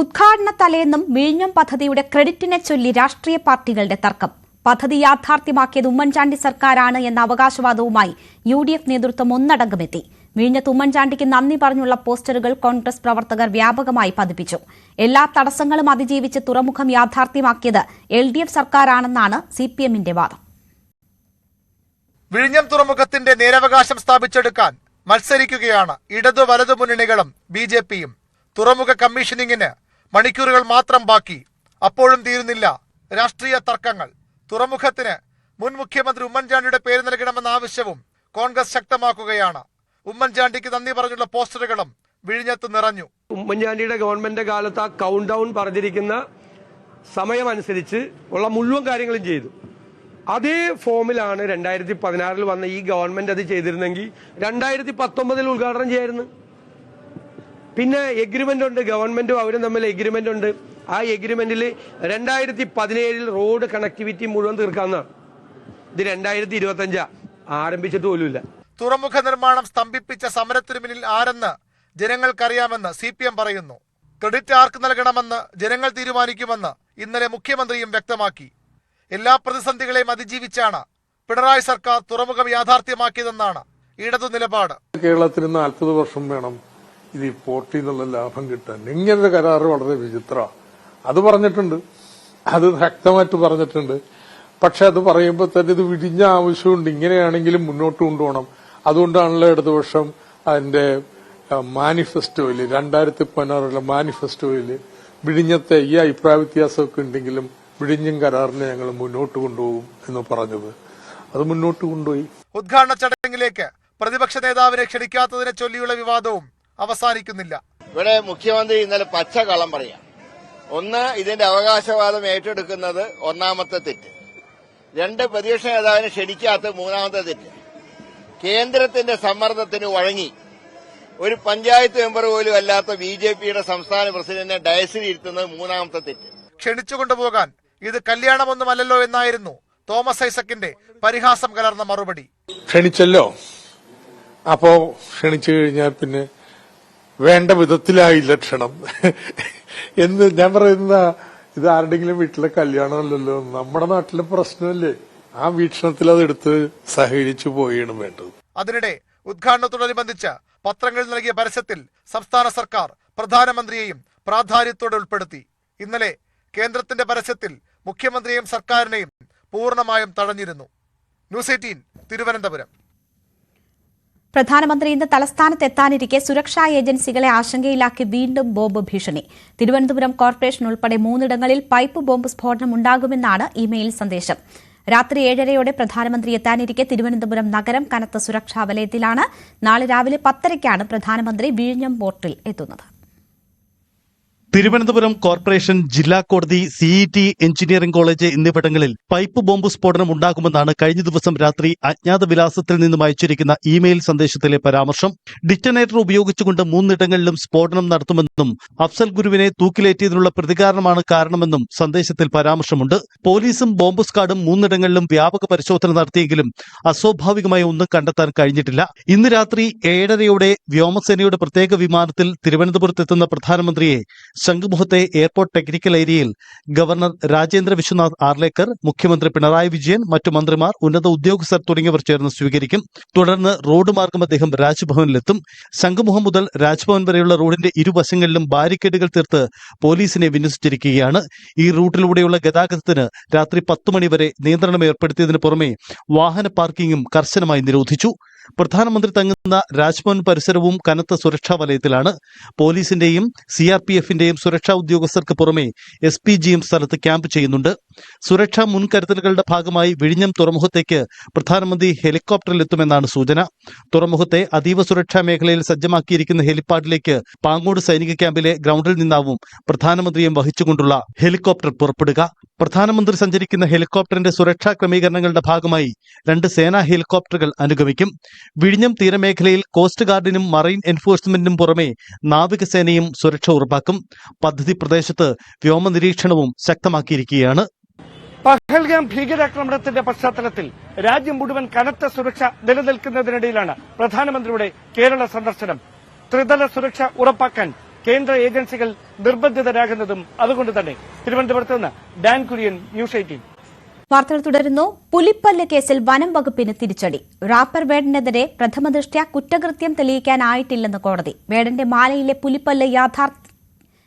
ഉദ്ഘാടന തലേന്നും വിഴിഞ്ഞം പദ്ധതിയുടെ ക്രെഡിറ്റിനെ ചൊല്ലി രാഷ്ട്രീയ പാർട്ടികളുടെ തർക്കം. പദ്ധതി യാഥാർത്ഥ്യമാക്കിയത് ഉമ്മൻചാണ്ടി സർക്കാരാണ് എന്ന അവകാശവാദവുമായി യു ഡി എഫ് നേതൃത്വം ഒന്നടങ്കമെത്തി. വിഴിഞ്ഞത്ത് ഉമ്മൻചാണ്ടിക്ക് നന്ദി പറഞ്ഞുള്ള പോസ്റ്ററുകൾ കോൺഗ്രസ് പ്രവർത്തകർ വ്യാപകമായി പതിപ്പിച്ചു. എല്ലാ തടസ്സങ്ങളും അതിജീവിച്ച് തുറമുഖം യാഥാർത്ഥ്യമാക്കിയത് എൽ ഡി എഫ് സർക്കാരാണെന്നാണ് സി പി എമ്മിന്റെ വാദം. വിഴിഞ്ഞം തുറമുഖത്തിന്റെ നേരവകാശം സ്ഥാപിച്ചെടുക്കാൻ മത്സരിക്കുകയാണ് ഇടതു വലതു മുന്നണികളും ബി ജെ പിയും. തുറമുഖ കമ്മീഷനിങ്ങിന് മണിക്കൂറുകൾ മാത്രം ബാക്കി. അപ്പോഴും തീരുന്നില്ല. രാഷ്ട്രീയ തർക്കങ്ങൾ. തുറമുഖത്തിന് മുൻ മുഖ്യമന്ത്രി ഉമ്മൻചാണ്ടിയുടെ പേര് നൽകണമെന്ന ആവശ്യവും കോൺഗ്രസ് ശക്തമാക്കുകയാണ്. ഉമ്മൻചാണ്ടിക്ക് നന്ദി പറഞ്ഞുള്ള പോസ്റ്ററുകളും വിഴിഞ്ഞത്ത് നിറഞ്ഞു. ഉമ്മൻചാണ്ടിയുടെ ഗവൺമെന്റ് കാലത്ത് ആ കൗണ്ട് ഡൗൺ പറഞ്ഞിരിക്കുന്ന സമയമനുസരിച്ച് ഉള്ള മുഴുവൻ കാര്യങ്ങളും ചെയ്തു. അതേ ഫോമിലാണ് രണ്ടായിരത്തി പതിനാറിൽ വന്ന ഈ ഗവൺമെന്റ് അത് ചെയ്തിരുന്നെങ്കിൽ രണ്ടായിരത്തി പത്തൊമ്പതിൽ ഉദ്ഘാടനം ചെയ്യായിരുന്നു. പിന്നെ എഗ്രിമെന്റ് ഉണ്ട് ഗവൺമെന്റും അവരും തമ്മിൽ എഗ്രിമെന്റ് ഉണ്ട്. ആ എഗ്രിമെന്റിൽ രണ്ടായിരത്തി പതിനേഴിൽ റോഡ് കണക്ടിവിറ്റി മുഴുവൻ തീർക്കാവുന്നതാണ് ഇത് രണ്ടായിരത്തി ഇരുപത്തി അഞ്ചാ ആരംഭിച്ചിട്ട് പോലുമില്ല. തുറമുഖ നിർമ്മാണം സ്തംഭിപ്പിച്ച സമരത്തിനു പിന്നിൽ ആരെന്ന് ജനങ്ങൾക്കറിയാമെന്ന് സി പി എം പറയുന്നു. ക്രെഡിറ്റ് ആർക്ക് നൽകണമെന്ന് ജനങ്ങൾ തീരുമാനിക്കുമെന്ന് ഇന്നലെ മുഖ്യമന്ത്രിയും വ്യക്തമാക്കി. എല്ലാ പ്രതിസന്ധികളെയും അതിജീവിച്ചാണ് പിണറായി സർക്കാർ തുറമുഖം യാഥാർത്ഥ്യമാക്കിയതെന്നാണ് ഇടതു നിലപാട് കേരളത്തിന് നാൽപ്പത് വർഷം വേണം ഇത് ഈ പോർട്ടിൽ നിന്നുള്ള ലാഭം കിട്ടാൻ. ഇങ്ങനത്തെ കരാറ് വളരെ വിചിത്ര. അത് പറഞ്ഞിട്ടുണ്ട്. അത് ശക്തമായിട്ട് പറഞ്ഞിട്ടുണ്ട്. പക്ഷെ അത് പറയുമ്പോൾ തന്നെ ഇത് വിടിഞ്ഞ ആവശ്യമുണ്ട്. ഇങ്ങനെയാണെങ്കിലും മുന്നോട്ട് കൊണ്ടുപോകണം. അതുകൊണ്ടാണല്ലോ വർഷം അതിന്റെ മാനിഫെസ്റ്റോയിൽ രണ്ടായിരത്തി പതിനാറിലെ മാനിഫെസ്റ്റോയിൽ വിഴിഞ്ഞത്തെ ഈ അഭിപ്രായ വ്യത്യാസമൊക്കെ ഉണ്ടെങ്കിലും വിഴിഞ്ഞും കരാറിനെ ഞങ്ങൾ മുന്നോട്ട് കൊണ്ടുപോകും എന്ന് പറഞ്ഞത്. അത് മുന്നോട്ട് കൊണ്ടുപോയി. ഉദ്ഘാടന ചടങ്ങിലേക്ക് പ്രതിപക്ഷ നേതാവിനെ ക്ഷണിക്കാത്തതിനെ ചൊല്ലിയുള്ള വിവാദവും അവസാനിക്കുന്നില്ല. ഇവിടെ മുഖ്യമന്ത്രി ഇന്നലെ പച്ച കളം പറയാം. ഒന്ന് ഇതിന്റെ അവകാശവാദം ഏറ്റെടുക്കുന്നത് ഒന്നാമത്തെ തെറ്റ്. രണ്ട് പ്രതിപക്ഷ നേതാവിനെ ക്ഷണിക്കാത്ത മൂന്നാമത്തെ തെറ്റ്. കേന്ദ്രത്തിന്റെ സമ്മർദ്ദത്തിന് വഴങ്ങി. ഒരു പഞ്ചായത്ത് മെമ്പർ പോലും അല്ലാത്ത ബി ജെ പിയുടെ സംസ്ഥാന പ്രസിഡന്റിനെ ഡയസിൽ ഇരുത്തുന്നത് മൂന്നാമത്തെ തെറ്റ്. ക്ഷണിച്ചുകൊണ്ടു പോകാൻ ഇത് കല്യാണമൊന്നുമല്ലല്ലോ എന്നായിരുന്നു തോമസ് ഐസക്കിന്റെ പരിഹാസം കലർന്ന മറുപടി. ക്ഷണിച്ചല്ലോ. അപ്പോ ക്ഷണിച്ചു കഴിഞ്ഞാൽ പിന്നെ വേണ്ട വിധത്തിലായില്ല ക്ഷണം. എന്ന് ഞാൻ പറയുന്ന ഇത് ആരുടെങ്കിലും വീട്ടിലെ കല്യാണമല്ലല്ലോ. നമ്മുടെ നാട്ടിലെ പ്രശ്നമല്ലേ. ആ വീക്ഷണത്തിൽ അത് എടുത്ത് സഹകരിച്ചു പോയാണ് വേണ്ടത്. അതിനിടെ ഉദ്ഘാടനത്തോടനുബന്ധിച്ച് പത്രങ്ങൾ നൽകിയ പരസ്യത്തിൽ സംസ്ഥാന സർക്കാർ പ്രധാനമന്ത്രിയെയും പ്രാധാന്യത്തോടെ ഉൾപ്പെടുത്തി. ഇന്നലെ കേന്ദ്രത്തിന്റെ പരസ്യത്തിൽ മുഖ്യമന്ത്രിയെയും സർക്കാരിനെയും പൂർണമായും തഴഞ്ഞിരുന്നു ന്യൂസ് എയ്റ്റീൻ തിരുവനന്തപുരം. പ്രധാനമന്ത്രി ഇന്ന് തലസ്ഥാനത്ത് എത്താനിരിക്കെ സുരക്ഷാ ഏജൻസികളെ ആശങ്കയിലാക്കി വീണ്ടും ബോംബ് ഭീഷണി. തിരുവനന്തപുരം കോർപ്പറേഷൻ ഉൾപ്പെടെ മൂന്നിടങ്ങളിൽ പൈപ്പ് ബോംബ് സ്ഫോടനം ഉണ്ടാകുമെന്നാണ് ഇമെയിൽ സന്ദേശം. രാത്രി ഏഴരയോടെ പ്രധാനമന്ത്രി എത്താനിരിക്കെ തിരുവനന്തപുരം നഗരം കനത്ത സുരക്ഷാ വലയത്തിലാണ്. നാളെ രാവിലെ പത്തരയ്ക്കാണ് പ്രധാനമന്ത്രി വിഴിഞ്ഞം പോർട്ടിൽ എത്തുന്നത്. തിരുവനന്തപുരം കോർപ്പറേഷൻ ജില്ലാ കോടതി സിഇടി എഞ്ചിനീയറിംഗ് കോളേജ് എന്നിവിടങ്ങളിൽ പൈപ്പ് ബോംബ് സ്ഫോടനം ഉണ്ടാകുമെന്നാണ് കഴിഞ്ഞ ദിവസം രാത്രി അജ്ഞാത വിലാസത്തിൽ നിന്നും അയച്ചിരിക്കുന്ന ഇമെയിൽ സന്ദേശത്തിലെ പരാമർശം. ഡിറ്റനേറ്റർ ഉപയോഗിച്ചുകൊണ്ട് മൂന്നിടങ്ങളിലും സ്ഫോടനം നടത്തുമെന്നും അഫ്സൽ ഗുരുവിനെ തൂക്കിലേറ്റിയതിനുള്ള പ്രതികാരമാണ് കാരണമെന്നും സന്ദേശത്തിൽ പരാമർശമുണ്ട്. പോലീസും ബോംബ് സ്ക്വാഡും മൂന്നിടങ്ങളിലും വ്യാപക പരിശോധന നടത്തിയെങ്കിലും അസ്വാഭാവികമായി ഒന്നും കണ്ടെത്താൻ കഴിഞ്ഞിട്ടില്ല. ഇന്ന് രാത്രി ഏഴരയോടെ വ്യോമസേനയുടെ പ്രത്യേക വിമാനത്തിൽ തിരുവനന്തപുരത്തെത്തുന്ന പ്രധാനമന്ത്രിയെ ശംഖുമുഖത്തെ എയർപോർട്ട് ടെക്നിക്കൽ ഏരിയയിൽ ഗവർണർ രാജേന്ദ്ര വിശ്വനാഥ് ആർലേക്കർ മുഖ്യമന്ത്രി പിണറായി വിജയൻ മറ്റു മന്ത്രിമാർ ഉന്നത ഉദ്യോഗസ്ഥർ തുടങ്ങിയവർ ചേർന്ന് സ്വീകരിക്കും. തുടർന്ന് റോഡ് മാർഗം അദ്ദേഹം രാജ്ഭവനിലെത്തും. ശംഖുമുഖം മുതൽ രാജ്ഭവൻ വരെയുള്ള റോഡിന്റെ ഇരുവശങ്ങളിലും ബാരിക്കേഡുകൾ തീർത്ത് പോലീസിനെ വിന്യസിച്ചിരിക്കുകയാണ്. ഈ റൂട്ടിലൂടെയുള്ള ഗതാഗതത്തിന് രാത്രി പത്ത് മണിവരെ നിയന്ത്രണം ഏർപ്പെടുത്തിയതിനു പുറമെ വാഹന പാർക്കിംഗും കർശനമായി നിരോധിച്ചു. പ്രധാനമന്ത്രി തങ്ങുന്ന രാജ്ഭവൻ പരിസരവും കനത്ത സുരക്ഷാ വലയത്തിലാണ്. പോലീസിന്റെയും സി ആർ പി എഫിന്റെയും സുരക്ഷാ ഉദ്യോഗസ്ഥർക്ക് പുറമെ എസ് പി ജിയും സ്ഥലത്ത് ക്യാമ്പ് ചെയ്യുന്നുണ്ട്. സുരക്ഷാ മുൻകരുതലുകളുടെ ഭാഗമായി വിഴിഞ്ഞം തുറമുഖത്തേക്ക് പ്രധാനമന്ത്രി ഹെലികോപ്റ്ററിലെത്തുമെന്നാണ് സൂചന. തുറമുഖത്തെ അതീവ സുരക്ഷാ മേഖലയിൽ സജ്ജമാക്കിയിരിക്കുന്ന ഹെലിപ്പാഡിലേക്ക് പാങ്ങോട് സൈനിക ക്യാമ്പിലെ ഗ്രൗണ്ടിൽ നിന്നാവും പ്രധാനമന്ത്രിയും വഹിച്ചുകൊണ്ടുള്ള ഹെലികോപ്റ്റർ പുറപ്പെടുക. പ്രധാനമന്ത്രി സഞ്ചരിക്കുന്ന ഹെലികോപ്റ്ററിന്റെ സുരക്ഷാ ക്രമീകരണങ്ങളുടെ ഭാഗമായി രണ്ട് സേനാ ഹെലികോപ്റ്ററുകൾ അനുഗമിക്കും. വിഴിഞ്ഞം തീരമേഖലയിൽ കോസ്റ്റ് ഗാർഡിനും മറൈൻ എൻഫോഴ്സ്മെന്റിനും പുറമെ നാവികസേനയും സുരക്ഷ ഉറപ്പാക്കും. പദ്ധതി പ്രദേശത്ത് വ്യോമ നിരീക്ഷണവും ശക്തമാക്കിയിരിക്കുകയാണ്. പഹൽഗാം ഭീകരാക്രമണത്തിന്റെ പശ്ചാത്തലത്തിൽ രാജ്യം മുഴുവൻ കനത്ത സുരക്ഷ നിലനിൽക്കുന്നതിനിടയിലാണ് പ്രധാനമന്ത്രിയുടെ കേരള സന്ദർശനം. ത്രിതല സുരക്ഷ ഉറപ്പാക്കാൻ കേന്ദ്ര ഏജൻസികൾ നിർബന്ധിതരാകുന്നതും അതുകൊണ്ട് തന്നെ. തിരുവനന്തപുരത്ത് നിന്ന് ഡാൻ കുര്യൻ ന്യൂസ് എയ്റ്റീൻ. വാർത്തകൾ തുടരുന്നു. പുലിപ്പല്ല് കേസിൽ വനം വകുപ്പിന് തിരിച്ചടി. റാപ്പർ വേടനെതിരെ പ്രഥമദൃഷ്ട്യാ കുറ്റകൃത്യം തെളിയിക്കാനായിട്ടില്ലെന്ന് കോടതി. വേടന്റെ മാലയിലെ പുലിപ്പല്ല് യാഥാർത്ഥ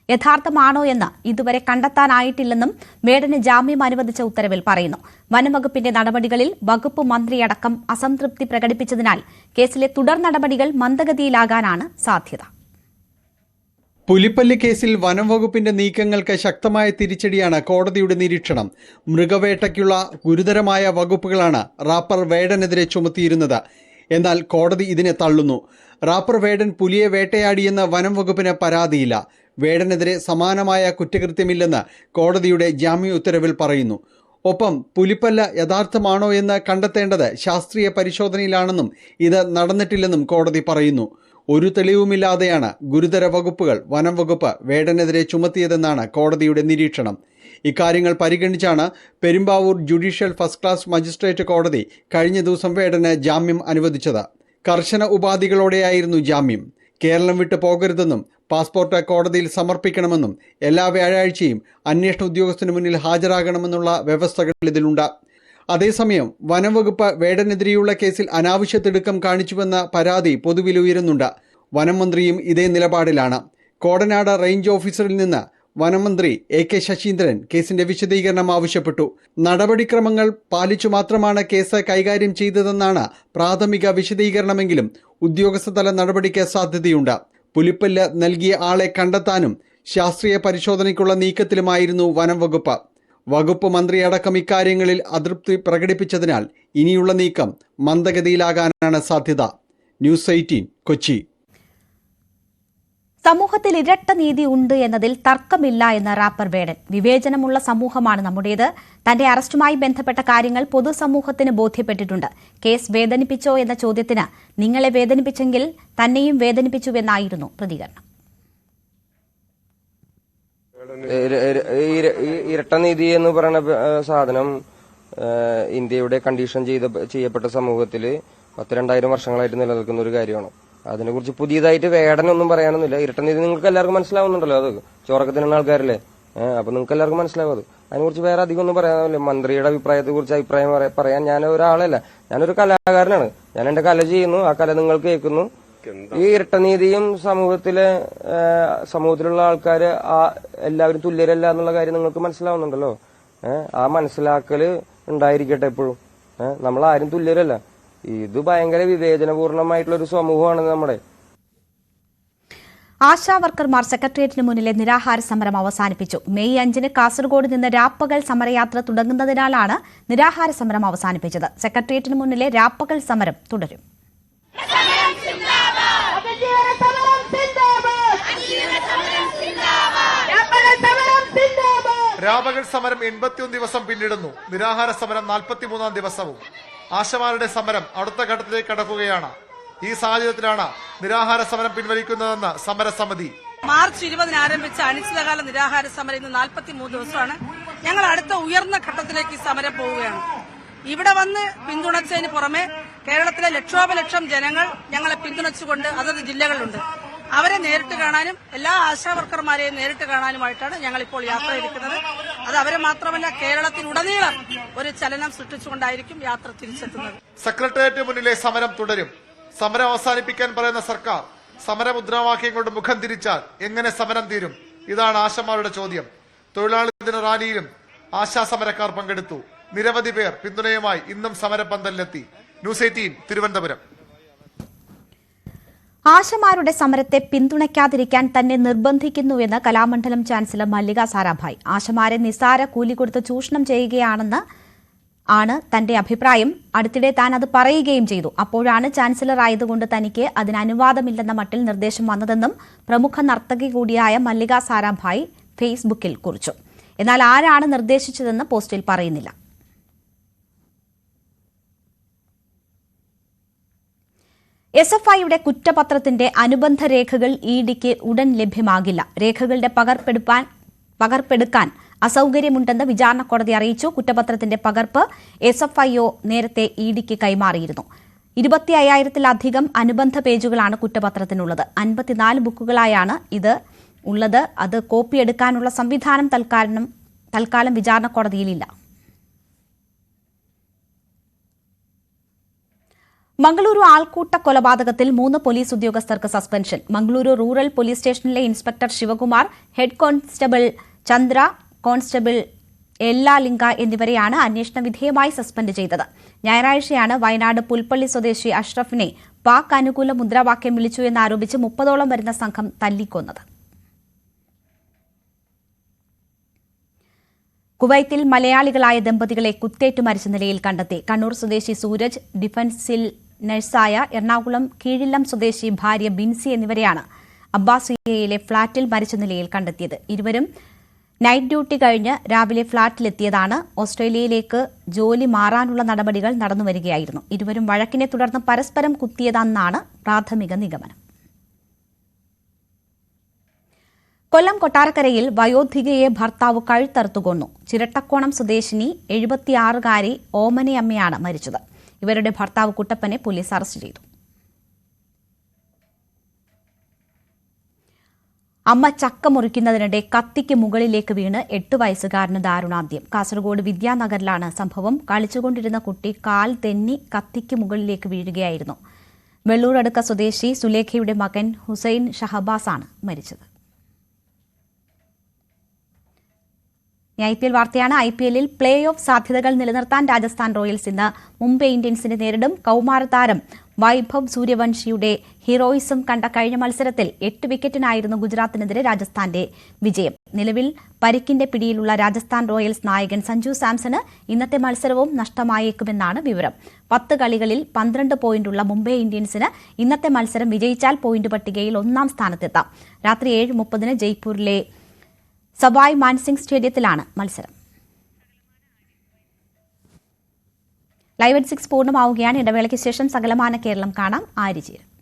യഥാർത്ഥമാണോ എന്ന് ഇതുവരെ കണ്ടെത്താനായിട്ടില്ലെന്നും വേടന് ജാമ്യം അനുവദിച്ച ഉത്തരവിൽ പറയുന്നു. വനംവകുപ്പിന്റെ നടപടികളിൽ വകുപ്പ് മന്ത്രിയടക്കം അസംതൃപ്തി പ്രകടിപ്പിച്ചതിനാൽ കേസിലെ തുടർ നടപടികൾ മന്ദഗതിയിലാകാനാണ് സാധ്യത. പുലിപ്പല്ല് കേസിൽ വനംവകുപ്പിന്റെ നീക്കങ്ങൾക്ക് ശക്തമായ തിരിച്ചടിയാണ് കോടതിയുടെ നിരീക്ഷണം. മൃഗവേട്ടയ്ക്കുള്ള ഗുരുതരമായ വകുപ്പുകളാണ് റാപ്പർ വേടനെതിരെ ചുമത്തിയിരുന്നത്. എന്നാൽ കോടതി ഇതിനെ തള്ളുന്നു. റാപ്പർ വേടൻ പുലിയെ വേട്ടയാടിയെന്ന് വനം വകുപ്പിന് പരാതിയില്ല. വേടനെതിരെ സമാനമായ കുറ്റകൃത്യമില്ലെന്ന് കോടതിയുടെ ജാമ്യ ഉത്തരവിൽ പറയുന്നു. ഒപ്പം പുലിപ്പല്ല യഥാർത്ഥമാണോ എന്ന് കണ്ടെത്തേണ്ടത് ശാസ്ത്രീയ പരിശോധനയിലാണെന്നും ഇത് നടന്നിട്ടില്ലെന്നും കോടതി പറയുന്നു. ഒരു തെളിവുമില്ലാതെയാണ് ഗുരുതര വകുപ്പുകൾ വനം വകുപ്പ് വേടനെതിരെ ചുമത്തിയതെന്നാണ് കോടതിയുടെ നിരീക്ഷണം. ഇക്കാര്യങ്ങൾ പരിഗണിച്ചാണ് Perumbavoor judicial first class magistrate കോടതി കഴിഞ്ഞ ദിവസം വേടന് ജാമ്യം അനുവദിച്ചത്. കർശന ഉപാധികളോടെയായിരുന്നു ജാമ്യം. കേരളം വിട്ടു പോകരുതെന്നും പാസ്പോർട്ട് കോടതിയിൽ സമർപ്പിക്കണമെന്നും എല്ലാ വ്യാഴാഴ്ചയും അന്വേഷണ ഉദ്യോഗസ്ഥന് മുന്നിൽ ഹാജരാകണമെന്നുള്ള വ്യവസ്ഥകൾ ഇതിലുണ്ട്. അതേസമയം വനംവകുപ്പ് വേടനെതിരെയുള്ള കേസിൽ അനാവശ്യ തിടുക്കം കാണിച്ചുവെന്ന പരാതി പൊതുവിൽ ഉയരുന്നുണ്ട്. വനം ഇതേ നിലപാടിലാണ്. കോടനാട് റേഞ്ച് ഓഫീസറിൽ നിന്ന് വനമന്ത്രി എ കെ ശശീന്ദ്രൻ കേസിന്റെ വിശദീകരണം ആവശ്യപ്പെട്ടു. നടപടിക്രമങ്ങൾ പാലിച്ചു മാത്രമാണ് കേസ് കൈകാര്യം ചെയ്തതെന്നാണ് പ്രാഥമിക വിശദീകരണമെങ്കിലും ഉദ്യോഗസ്ഥതല നടപടിക്ക് സാധ്യതയുണ്ട്. പുലിപ്പല്ല് നൽകിയ ആളെ കണ്ടെത്താനും ശാസ്ത്രീയ പരിശോധനയ്ക്കുള്ള നീക്കത്തിലുമായിരുന്നു വനം വകുപ്പ് വകുപ്പ് മന്ത്രിയടക്കം ഇക്കാര്യങ്ങളിൽ അതൃപ്തി പ്രകടിപ്പിച്ചതിനാൽ ഇനിയുള്ള നീക്കം മന്ദഗതിയിലാകാനാണ് സാധ്യത. News eighteen Kochi. സമൂഹത്തിൽ ഇരട്ട നീതി ഉണ്ട് എന്നതിൽ തർക്കമില്ല എന്ന റാപ്പർ വേടൻ. വിവേചനമുള്ള സമൂഹമാണ് നമ്മുടേത്. തന്റെ അറസ്റ്റുമായി ബന്ധപ്പെട്ട കാര്യങ്ങൾ പൊതുസമൂഹത്തിന് ബോധ്യപ്പെട്ടിട്ടുണ്ട്. കേസ് വേദനിപ്പിച്ചോ എന്ന ചോദ്യത്തിന് നിങ്ങളെ വേദനിപ്പിച്ചെങ്കിൽ തന്നെയും വേദനിപ്പിച്ചുവെന്നായിരുന്നു പ്രതികരണം. ഇരട്ട നീതി എന്ന് പറയുന്ന സാധനം ഇന്ത്യയുടെ കണ്ടീഷൻ ചെയ്ത ചെയ്യപ്പെട്ട സമൂഹത്തിൽ പത്ത് രണ്ടായിരം വർഷങ്ങളായിട്ട് നിലനിൽക്കുന്ന ഒരു കാര്യമാണ്. അതിനെക്കുറിച്ച് പുതിയതായിട്ട് വേടനൊന്നും പറയാനൊന്നുമില്ല. ഇരട്ട നീതി നിങ്ങൾക്ക് എല്ലാവർക്കും മനസ്സിലാവുന്നുണ്ടല്ലോ അത്. ചോറക്കത്തിനുള്ള ആൾക്കാരല്ലേ? അപ്പൊ നിങ്ങൾക്ക് എല്ലാവർക്കും മനസ്സിലാവും അത്. അതിനെക്കുറിച്ച് വേറെ അധികം ഒന്നും പറയാനില്ല മന്ത്രിയുടെ അഭിപ്രായത്തെ കുറിച്ച് അഭിപ്രായം പറയാൻ ഞാൻ ഒരാളല്ല. ഞാനൊരു കലാകാരനാണ്. ഞാൻ എന്റെ കല ചെയ്യുന്നു. ആ കല നിങ്ങൾ കേൾക്കുന്നു. ഈ ഇരട്ടനീതിയും സമൂഹത്തിലെ സമൂഹത്തിലുള്ള ആൾക്കാര് ആ എല്ലാവരും തുല്യരല്ല എന്നുള്ള കാര്യം നിങ്ങൾക്ക് മനസ്സിലാവുന്നുണ്ടല്ലോ. ഏഹ് ആ മനസ്സിലാക്കൽ ഉണ്ടായിരിക്കട്ടെ എപ്പോഴും. ഏഹ് നമ്മൾ ആരും തുല്യരല്ല. ഇത് ഭയങ്കര വിവേചനപൂർണമായിട്ടുള്ള ഒരു സമൂഹമാണ് നമ്മുടെ. ആശാ വർക്കർമാർ സെക്രട്ടേറിയറ്റിന് മുന്നിലെ നിരാഹാര സമരം അവസാനിപ്പിച്ചു. മെയ് അഞ്ചിന് കാസർഗോഡ് നിന്ന് രാപ്പകൽ സമരയാത്ര തുടങ്ങുന്നതിനാലാണ് നിരാഹാര സമരം അവസാനിപ്പിച്ചത്. സെക്രട്ടേറിയറ്റിന് മുന്നിലെ രാപ്പകൽ സമരം തുടരും. രാപകൽ സമരം എൺപത്തിയൊന്ന് ദിവസം പിന്നിടുന്നു. നിരാഹാര സമരം നാൽപ്പത്തിമൂന്നാം ദിവസവും. ആശമാരുടെ സമരം അടുത്ത ഘട്ടത്തിലേക്ക് കടക്കുകയാണ്. ഈ സാഹചര്യത്തിലാണ് നിരാഹാര സമരം പിൻവലിക്കുന്നതെന്ന് സമരസമിതി. മാർച്ച് ഇരുപതിന് ആരംഭിച്ച അനിശ്ചിതകാല നിരാഹാര സമരം ഇന്ന് നാൽപ്പത്തിമൂന്ന് ദിവസമാണ്. ഞങ്ങൾ അടുത്ത ഉയർന്ന ഘട്ടത്തിലേക്ക് ഈ സമരം പോവുകയാണ്. ഇവിടെ വന്ന് പിന്തുണച്ചതിന് പുറമെ കേരളത്തിലെ ലക്ഷോപലക്ഷം ജനങ്ങൾ ഞങ്ങളെ പിന്തുണച്ചുകൊണ്ട് അതത് ജില്ലകളിലുണ്ട്. അവരെ നേരിട്ട് കാണാനും എല്ലാ ആശാ വർക്കർമാരെയും നേരിട്ട് കാണാനുമായിട്ടാണ് ഞങ്ങൾ ഇപ്പോൾ യാത്ര ചെയ്തിരിക്കുന്നത്. അത് അവരെ മാത്രമല്ല കേരളത്തിലുടനീളം ഒരു ചലനം സൃഷ്ടിച്ചുകൊണ്ടായിരിക്കും യാത്ര തിരിച്ചെത്തുന്നത്. സെക്രട്ടേറിയറ്റ് മുന്നിലെ സമരം തുടരും. സമരം അവസാനിപ്പിക്കാൻ പറയുന്ന സർക്കാർ സമരമുദ്രാവാക്യം കൊണ്ട് മുഖം തിരിച്ചാൽ എങ്ങനെ സമരം തീരും? ഇതാണ് ആശമാരുടെ ചോദ്യം. തൊഴിലാളി ദിന റാലിയിലും ആശാ സമരക്കാർ പങ്കെടുത്തു. നിരവധി പേർ പിന്തുണയുമായി ഇന്നും സമരപന്തലിലെത്തി. News eighteen Thiruvananthapuram. ആശമാരുടെ സമരത്തെ പിന്തുണയ്ക്കാതിരിക്കാൻ തന്നെ നിർബന്ധിക്കുന്നുവെന്ന് കലാമണ്ഡലം ചാൻസലർ മല്ലിക സാരാഭായ്. ആശമാരെ നിസ്സാര കൂലി കൊടുത്ത് ചൂഷണം ചെയ്യുകയാണെന്ന് ആണ് തന്റെ അഭിപ്രായം. അടുത്തിടെ താൻ അത് പറയുകയും ചെയ്തു. അപ്പോഴാണ് ചാൻസലർ ആയതുകൊണ്ട് തനിക്ക് അതിന് അനുവാദമില്ലെന്ന മട്ടിൽ നിർദ്ദേശം വന്നതെന്നും പ്രമുഖ നർത്തകി കൂടിയായ മല്ലിക സാരാഭായ് ഫേസ്ബുക്കിൽ കുറിച്ചു. എന്നാൽ ആരാണ് നിർദ്ദേശിച്ചതെന്ന് പോസ്റ്റിൽ പറയുന്നില്ല. എസ് എഫ് ഐയുടെ കുറ്റപത്രത്തിന്റെ അനുബന്ധ രേഖകൾ ഇ ഡിക്ക് ഉടൻ ലഭ്യമാകില്ല. രേഖകളുടെ പകർപ്പെടുപ്പാൻ പകർപ്പെടുക്കാൻ അസൌകര്യമുണ്ടെന്ന് വിചാരണ കോടതി അറിയിച്ചു. കുറ്റപത്രത്തിന്റെ പകർപ്പ് എസ് എഫ് ഐ ഒ നേരത്തെ ഇ ഡിക്ക് കൈമാറിയിരുന്നു. ഇരുപത്തി അയ്യായിരത്തിലധികം അനുബന്ധ പേജുകളാണ് കുറ്റപത്രത്തിനുള്ളത്. അൻപത്തിനാല് ബുക്കുകളായാണ് ഇത് ഉള്ളത്. അത് കോപ്പിയെടുക്കാനുള്ള സംവിധാനം തൽക്കാലം തൽക്കാലം വിചാരണ കോടതിയിലില്ല മംഗളൂരു ആൾക്കൂട്ട കൊലപാതകത്തിൽ മൂന്ന് പോലീസ് ഉദ്യോഗസ്ഥർക്ക് സസ്പെൻഷൻ. മംഗളൂരു റൂറൽ പോലീസ് സ്റ്റേഷനിലെ inspector Shivakumar head constable Chandra constable Ellalinga എന്നിവരെയാണ് അന്വേഷണ വിധേയമായി സസ്പെൻഡ് ചെയ്തത്. ഞായറാഴ്ചയാണ് വയനാട് പുൽപ്പള്ളി സ്വദേശി അഷ്റഫിനെ പാക് അനുകൂല മുദ്രാവാക്യം വിളിച്ചു എന്നാരോപിച്ച് മുപ്പതോളം വരുന്ന സംഘം തല്ലിക്കൊന്നത്. കുവൈത്തിൽ മലയാളികളായ ദമ്പതികളെ കുത്തേറ്റു മരിച്ച നിലയിൽ കണ്ടെത്തി. കണ്ണൂർ സ്വദേശി സൂരജ് ഡിഫൻസിൽ നഴ്സായ എറണാകുളം കീഴില്ലം സ്വദേശി ഭാര്യ ബിൻസി എന്നിവരെയാണ് അബ്ബാസിയയിലെ ഫ്ളാറ്റിൽ മരിച്ച നിലയിൽ കണ്ടെത്തിയത്. ഇരുവരും നൈറ്റ് ഡ്യൂട്ടി കഴിഞ്ഞ് രാവിലെ ഫ്ളാറ്റിലെത്തിയതാണ്. ഓസ്ട്രേലിയയിലേക്ക് ജോലി മാറാനുള്ള നടപടികൾ നടന്നുവരികയായിരുന്നു. ഇരുവരും വഴക്കിനെ തുടർന്ന് പരസ്പരം കുത്തിയതെന്നാണ് പ്രാഥമിക നിഗമനം. കൊല്ലം കൊട്ടാരക്കരയിൽ വയോധികയെ ഭർത്താവ് കഴുത്തറുത്തു കൊന്നു. ചിരട്ടക്കോണം സ്വദേശിനി എഴുപത്തിയാറുകാരി ഓമനയമ്മയാണ് മരിച്ചത്. ഇവരുടെ ഭർത്താവ് കുട്ടപ്പനെ പോലീസ് അറസ്റ്റ് ചെയ്തു. അമ്മ ചക്ക മുറിക്കുന്നതിനിടെ കത്തിക്ക് മുകളിലേക്ക് വീണ് എട്ട് വയസ്സുകാരന് ദാരുണാന്ത്യം. കാസർഗോഡ് വിദ്യാനഗറിലാണ് സംഭവം. കളിച്ചുകൊണ്ടിരുന്ന കുട്ടി കാൽ തെന്നി കത്തിക്ക് മുകളിലേക്ക് വീഴുകയായിരുന്നു. വെള്ളൂരടുക്ക സ്വദേശി സുലേഖയുടെ മകൻ ഹുസൈൻ ഷഹബാസാണ് മരിച്ചത്. ഐ പി എൽ വാർത്തയാണ്. ഐ പി എല്ലിൽ പ്ലേ ഓഫ് സാധ്യതകൾ നിലനിർത്താൻ രാജസ്ഥാൻ റോയൽസ് ഇന്ന് മുംബൈ ഇന്ത്യൻസിനെ നേരിടും. കൌമാര താരം വൈഭവ് സൂര്യവംശിയുടെ ഹീറോയിസം കണ്ട കഴിഞ്ഞ മത്സരത്തിൽ എട്ട് വിക്കറ്റിനായിരുന്നു ഗുജറാത്തിനെതിരെ രാജസ്ഥാന്റെ വിജയം. നിലവിൽ പരിക്കിന്റെ പിടിയിലുള്ള രാജസ്ഥാൻ റോയൽസ് നായകൻ സഞ്ജു സാംസണ് ഇന്നത്തെ മത്സരവും നഷ്ടമായേക്കുമെന്നാണ് വിവരം. പത്ത് കളികളിൽ പന്ത്രണ്ട് പോയിന്റുള്ള മുംബൈ ഇന്ത്യൻസിന് ഇന്നത്തെ മത്സരം വിജയിച്ചാൽ പോയിന്റ് പട്ടികയിൽ ഒന്നാം സ്ഥാനത്തെത്താം. രാത്രി ഏഴ് മുപ്പതിന് ജയ്പൂരിലെ സവായ് മാൻസിംഗ് സ്റ്റേഡിയത്തിലാണ് മത്സരം. ലൈവ് അറ്റ് സിക്സ് പൂർണമാവുകയാണ്. ഇടവേളയ്ക്ക് ശേഷം സകലമാന കേരളം കാണാം. ആര്യചേരും.